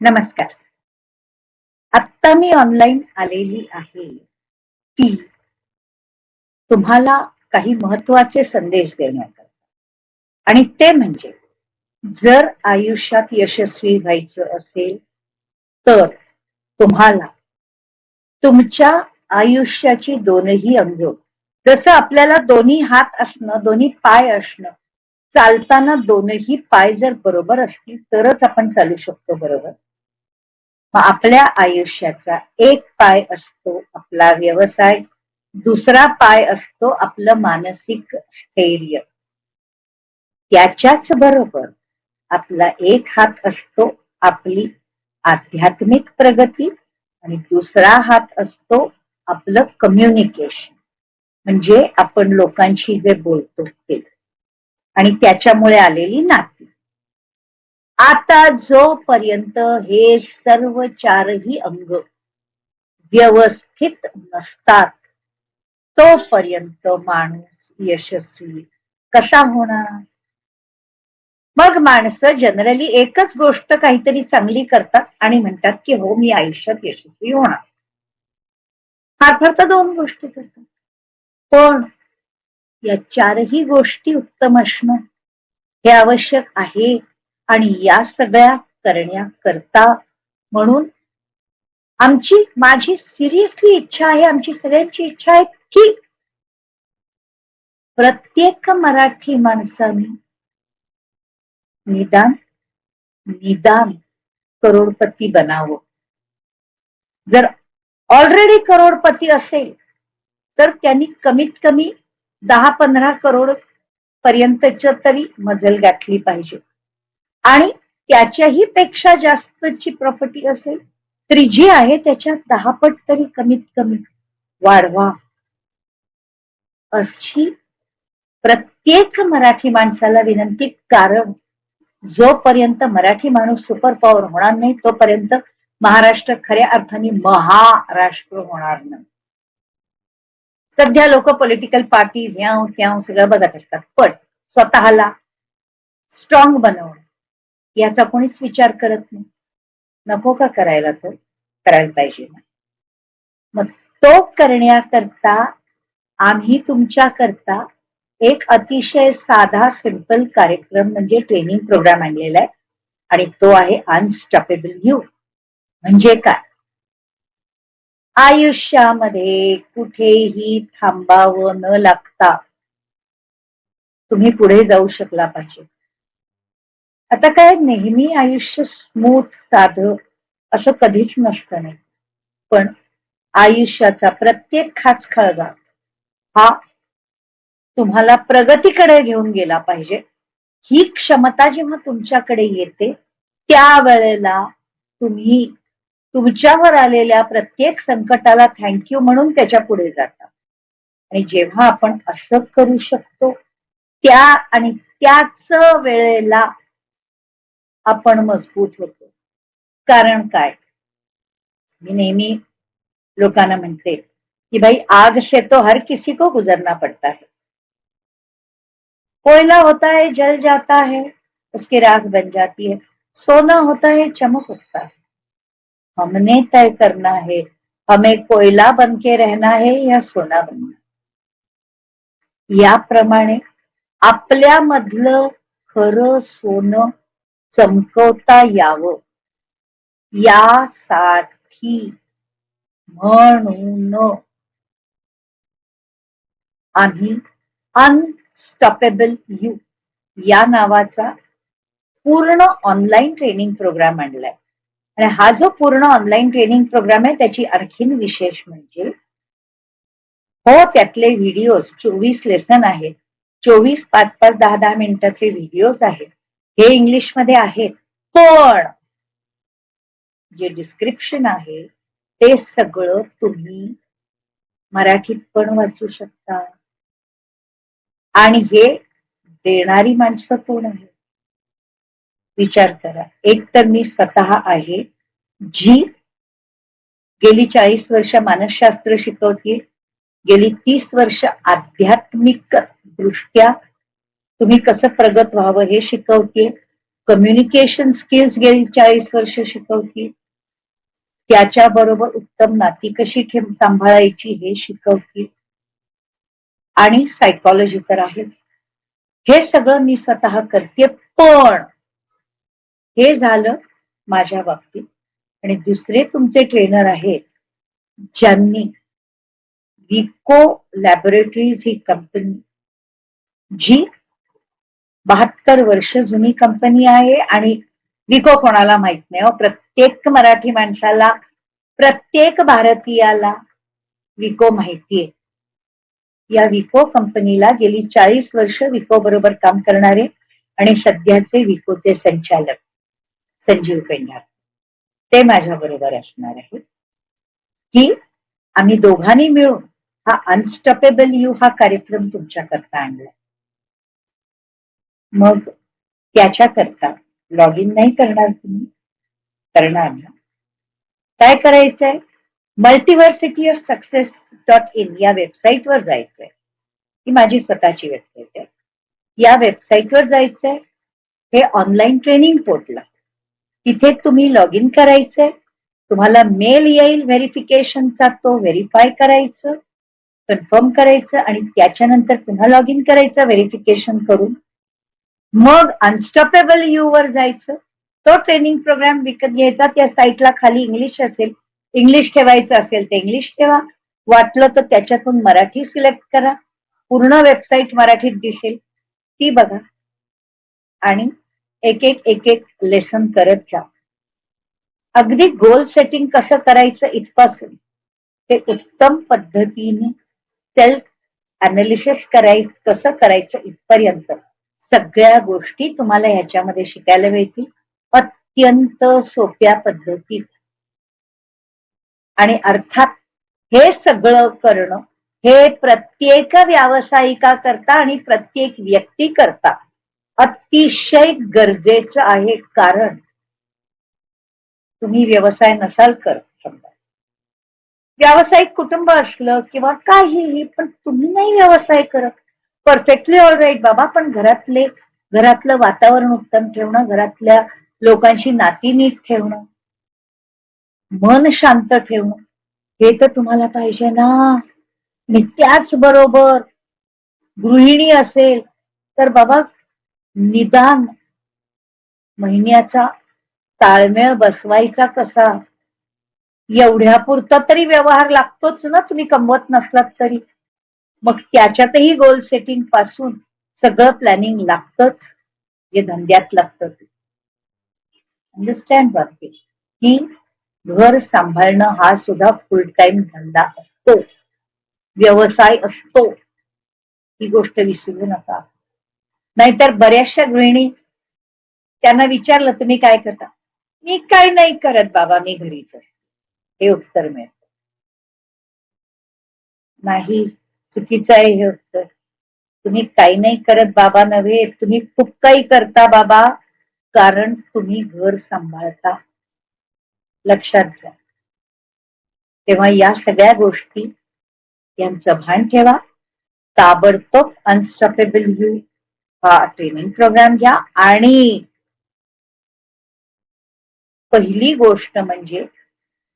नमस्कार. आत्ता मी ऑनलाईन आलेली आहे. की तुम्हाला काही महत्त्वाचे संदेश देण्याकरता. आणि ते म्हणजे जर आयुष्यात यशस्वी व्हायचं असेल तर तुम्हाला तुमच्या आयुष्याची दोनही अंग जसं आपल्याला दोन्ही हात असणं दोन्ही पाय असणं चालताना दोनही पाय जर बरोबर असतील तरच आपण चालू शकतो बरोबर? मग आपल्या आयुष्याचा एक पाय असतो आपला व्यवसाय दुसरा पाय असतो आपलं मानसिक स्थैर्य. त्याच्याच बरोबर आपला एक हात असतो आपली आध्यात्मिक प्रगती आणि दुसरा हात असतो आपलं कम्युनिकेशन म्हणजे आपण लोकांशी जे बोलतो ते. आणि त्याच्यामुळे आलेली नाती. आता जोपर्यंत हे सर्व चारही अंग व्यवस्थित नसतात तोपर्यंत माणूस यशस्वी कसा होणार? मग माणसं जनरली एकच गोष्ट काहीतरी चांगली करतात आणि म्हणतात की हो मी आयुष्यात यशस्वी होणार. फार फार तर दोन गोष्टी करतात. पण या चारही गोष्टी उत्तम असणं हे आवश्यक आहे. आणि या सगळ्या करण्याकरता म्हणून आमची माझी सिरियसली इच्छा आहे आमची सगळ्यांची इच्छा आहे की प्रत्येक मराठी माणसाने निदान निदान करोडपती बनावं. जर ऑलरेडी करोडपती असेल तर त्यांनी कमीत कमी दहा पंधरा करोड पर्यंतच तरी मजल गाठली पाहिजे. आणि त्याच्याही पेक्षा जास्तची प्रॉपर्टी असेल तर जी आहे त्याच्यात दहा पट तरी कमीत कमी वाढवा. अशी प्रत्येक मराठी माणसाला विनंती कारण जोपर्यंत मराठी माणूस सुपर पॉवर होणार नाही तोपर्यंत महाराष्ट्र खऱ्या अर्थाने महाराष्ट्र होणार नाही. सध्या लोक पॉलिटिकल पार्टी ह्या सगळं बघत असतात पण स्वतःला स्ट्रॉंग बनवणं याचा कोणीच विचार करत नाही. नको का करायला तर करायला पाहिजे ना मग तो करण्याकरता आम्ही तुमच्या करता एक अतिशय साधा सिंपल कार्यक्रम म्हणजे ट्रेनिंग प्रोग्राम आणलेला आहे. आणि तो आहे अनस्टॉपेबल यू म्हणजे काय? आयुष्यामध्ये कुठेही थांबावं न लागता तुम्ही पुढे जाऊ शकला पाहिजे. आता काय नेहमी आयुष्य स्मूथ साध असं कधीच नसतं नाही. पण आयुष्याचा प्रत्येक खास खळगा हा तुम्हाला प्रगतीकडे घेऊन गेला पाहिजे. ही क्षमता जेव्हा तुमच्याकडे येते त्यावेळेला तुम्ही तुमच्यावर आलेल्या प्रत्येक संकटाला थँक्यू म्हणून त्याच्या पुढे जाता. आणि जेव्हा आपण असं करू शकतो त्या आणि त्याच वेळेला आपण मज़बूत होतो. कारण काय? मी नेहमी लोकांना म्हणते कि, भाई, आग से तो हर किसी को गुजरना पड़ता है. कोयला होता है, जल जाता है, उसकी राख बन जाती है। सोना होता है, चमक उठता है। हमने तय करना है, हमें कोयला बन के रहना है या सोना बनना याप्रमाणे आपल्यामधलं खरं सोनं चमकवता यावं यासाठी म्हणून आम्ही अनस्टॉपेबल यू या नावाचा पूर्ण ऑनलाईन ट्रेनिंग प्रोग्राम आणलाय. आणि हा जो पूर्ण ऑनलाईन ट्रेनिंग प्रोग्राम आहे त्याची आणखीन विशेष म्हणजे हो त्यातले व्हिडिओज चोवीस लेसन आहेत. चोवीस पाच पाच दहा दहा मिनिटाचे व्हिडिओज आहेत. हे इंग्लिशमध्ये आहेत पण जे डिस्क्रिप्शन आहे ते सगळं तुम्ही मराठीत पण वाचू शकता. आणि हे देणारी माणसं कोण आहे विचार करा. एक तर मी स्वतः आहे जी गेली चाळीस वर्ष मानसशास्त्र शिकवते गेली तीस वर्ष आध्यात्मिक दृष्ट्या तुम्ही कसं प्रगत व्हावं हे शिकवते कम्युनिकेशन स्किल्स गेली चाळीस वर्ष शिकवतील. त्याच्याबरोबर उत्तम नाती कशी सांभाळायची हे शिकवतील. आणि सायकॉलॉजी तर आहेच. हे सगळं मी स्वतः करते पण हे झालं माझ्या बाबतीत. आणि दुसरे तुमचे ट्रेनर आहेत ज्यांनी विको लॅबोरेटरीज ही कंपनी जी बहात्तर वर्ष जुनी कंपनी आहे आणि विको कोणाला माहीत नाही हो. प्रत्येक मराठी माणसाला प्रत्येक भारतीयाला विको माहितीये. या विको कंपनीला गेली चाळीस वर्ष विको बरोबर काम करणारे आणि सध्याचे विकोचे संचालक संजीव पेंढार. ते माझ्या बरोबर असणार आहेत. की आम्ही दोघांनी मिळून हा अनस्टॉपेबल यू हा कार्यक्रम तुमच्याकरता आणला मग त्याच्या करता लॉग इन नाही करणार तुम्ही. करणार ना? काय करायचंय? Multiversity of success dot in या वेबसाईटवर जायचंय. ही माझी स्वतःची वेबसाईट आहे. या वेबसाईटवर जायचंय. हे ऑनलाईन ट्रेनिंग पोर्टल तिथे तुम्ही लॉग इन करायचंय. तुम्हाला मेल येईल व्हेरिफिकेशनचा तो व्हेरीफाय करायचं कन्फर्म करायचं आणि त्याच्यानंतर पुन्हा लॉग इन करायचं व्हेरिफिकेशन करून. मग अनस्टॉपेबल यू वर जायचं. तो ट्रेनिंग प्रोग्राम विकत घ्यायचा त्या साईटला खाली इंग्लिश असेल. इंग्लिश ठेवायचं असेल तर इंग्लिश ठेवा. वाटलं तर त्याच्यातून मराठी सिलेक्ट करा. पूर्ण वेबसाईट मराठीत दिसेल. ती बघा. आणि एक एक एक एक लेसन करत जा. अगदी गोल सेटिंग कसं करायचं इथपासून? ते उत्तम पद्धतीने सेल्फ अनालिसिस करायचं कसं करायचं इथपर्यंत? सगळ्या गोष्टी तुम्हाला ह्याच्यामध्ये शिकायला मिळतील. अत्यंत सोप्या पद्धतीत. आणि अर्थात हे सगळं करणं हे प्रत्येक व्यावसायिका करता आणि प्रत्येक व्यक्ती करता अतिशय गरजेचं आहे. कारण तुम्ही व्यवसाय नसाल कर समजा. व्यावसायिक कुटुंब असलं किंवा काहीही पण तुम्ही नाही व्यवसाय करत. परफेक्टली ऑल राईट बाबा पण घरातले घरातलं वातावरण उत्तम ठेवणं घरातल्या लोकांशी नाती नीट ठेवणं मन शांत ठेवणं हे तर तुम्हाला पाहिजे ना. आणि त्याच बरोबर. गृहिणी असेल तर बाबा निदान महिन्याचा ताळमेळ बसवायचा कसा? एवढ्यापुरता तरी व्यवहार लागतोच ना तुम्ही कमवत नसलात तरी. मग त्याच्यातही गोल सेटिंगपासून सगळं प्लॅनिंग लागतं जे धंद्यात लागतं अंडरस्टँड बाबतीत की घर सांभाळणं हा सुद्धा फुल टाइम धंदा असतो. व्यवसाय असतो. ही गोष्ट विसरू नका. नाहीतर बऱ्याचशा गृहिणी त्यांना विचारलं तुम्ही काय करता? मी काय नाही करत बाबा मी घरीच हे उत्तर मिळत. नाही. चुकीचं आहे हे उत्तर. तुम्ही काही नाही करत बाबा नव्हे तुम्ही खूप काही करता बाबा कारण तुम्ही घर सांभाळता. लक्षात घ्या. तेव्हा या सगळ्या गोष्टी यांचं भान ठेवा. ताबडतोब अनस्टॉपेबल यू हा ट्रेनिंग प्रोग्राम घ्या. आणि पहिली गोष्ट म्हणजे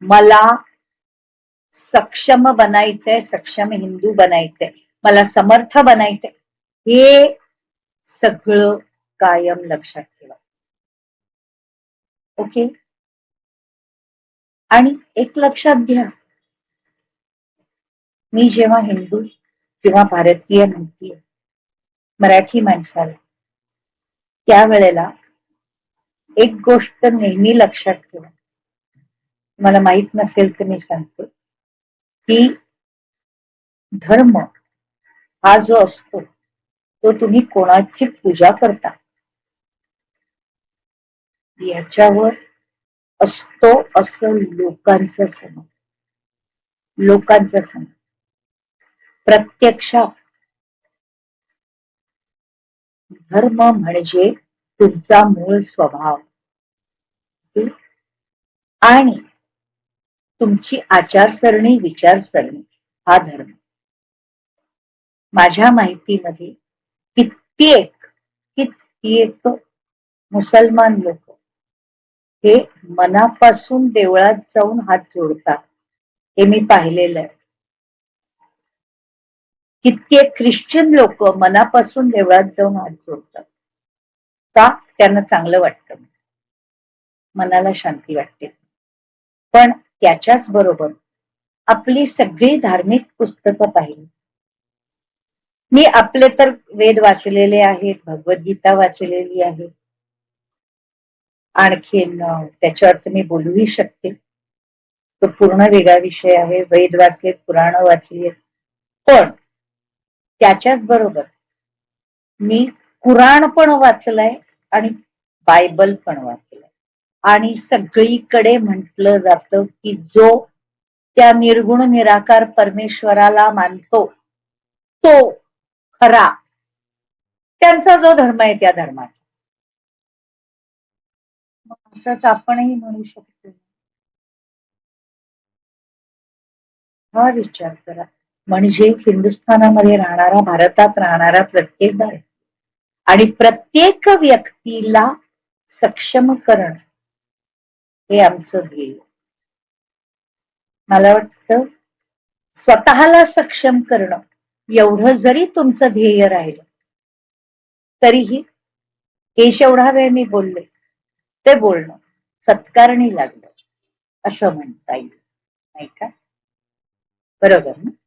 मला सक्षम बनायचंय सक्षम हिंदू बनायचंय. मला समर्थ बनायचंय. हे सगळं कायम लक्षात ठेवा. ओके? आणि एक लक्षात घ्या. मी जेव्हा हिंदू किंवा भारतीय म्हणतीये. मराठी माणसाला. त्यावेळेला एक गोष्ट नेहमी लक्षात ठेवा. मला माहीत नसेल तर मी सांगतो. की धर्म हा जो असतो तो तुम्ही कोणाची पूजा करता? याच्यावर असतो असं लोकांचं सम लोकांचं सम प्रत्यक्षात. धर्म म्हणजे तुमचा मूळ स्वभाव. आणि तुमची आचारसरणी विचारसरणी हा धर्म. माझ्या माहितीमध्ये कित्येक कित्येक मुसलमान लोक हे मनापासून देवळात जाऊन हात जोडतात हे मी पाहिलेलं आहे. कित्येक ख्रिश्चन लोक मनापासून देवळात जाऊन हात जोडतात. का? त्यांना चांगलं वाटतं. मनाला शांती वाटते. पण त्याच्याच बरोबर आपली सगळी धार्मिक पुस्तकं पाहिली. मी आपले तर वेद वाचलेले आहेत भगवद्गीता वाचलेली आहे. आणखीन त्याच्यावर मी बोलूही शकते. तो पूर्ण वेगळा विषय आहे. वेद वाचले पुराण वाचली पण त्याच्याच बरोबर मी कुराण पण वाचलाय आणि बायबल पण वाचलं आणि सगळीकडे म्हटलं जातं की जो त्या निर्गुण निराकार परमेश्वराला मानतो तो खरा. त्यांचा जो धर्म आहे त्या धर्मात असंच आपणही म्हणू शकतो. हा विचार करा. म्हणजे हिंदुस्थानामध्ये राहणारा भारतात राहणारा प्रत्येक भारत आणि प्रत्येक व्यक्तीला सक्षम करणं. हे आमचं ध्येय. मला वाटतं स्वतःला सक्षम करणं एवढं जरी तुमचं ध्येय राहिलं तरीही हे जेवढा वेळ मी बोलले ते बोलणं सत्कारणी लागलं असं म्हणता येईल. नाही का? बरोबर ना?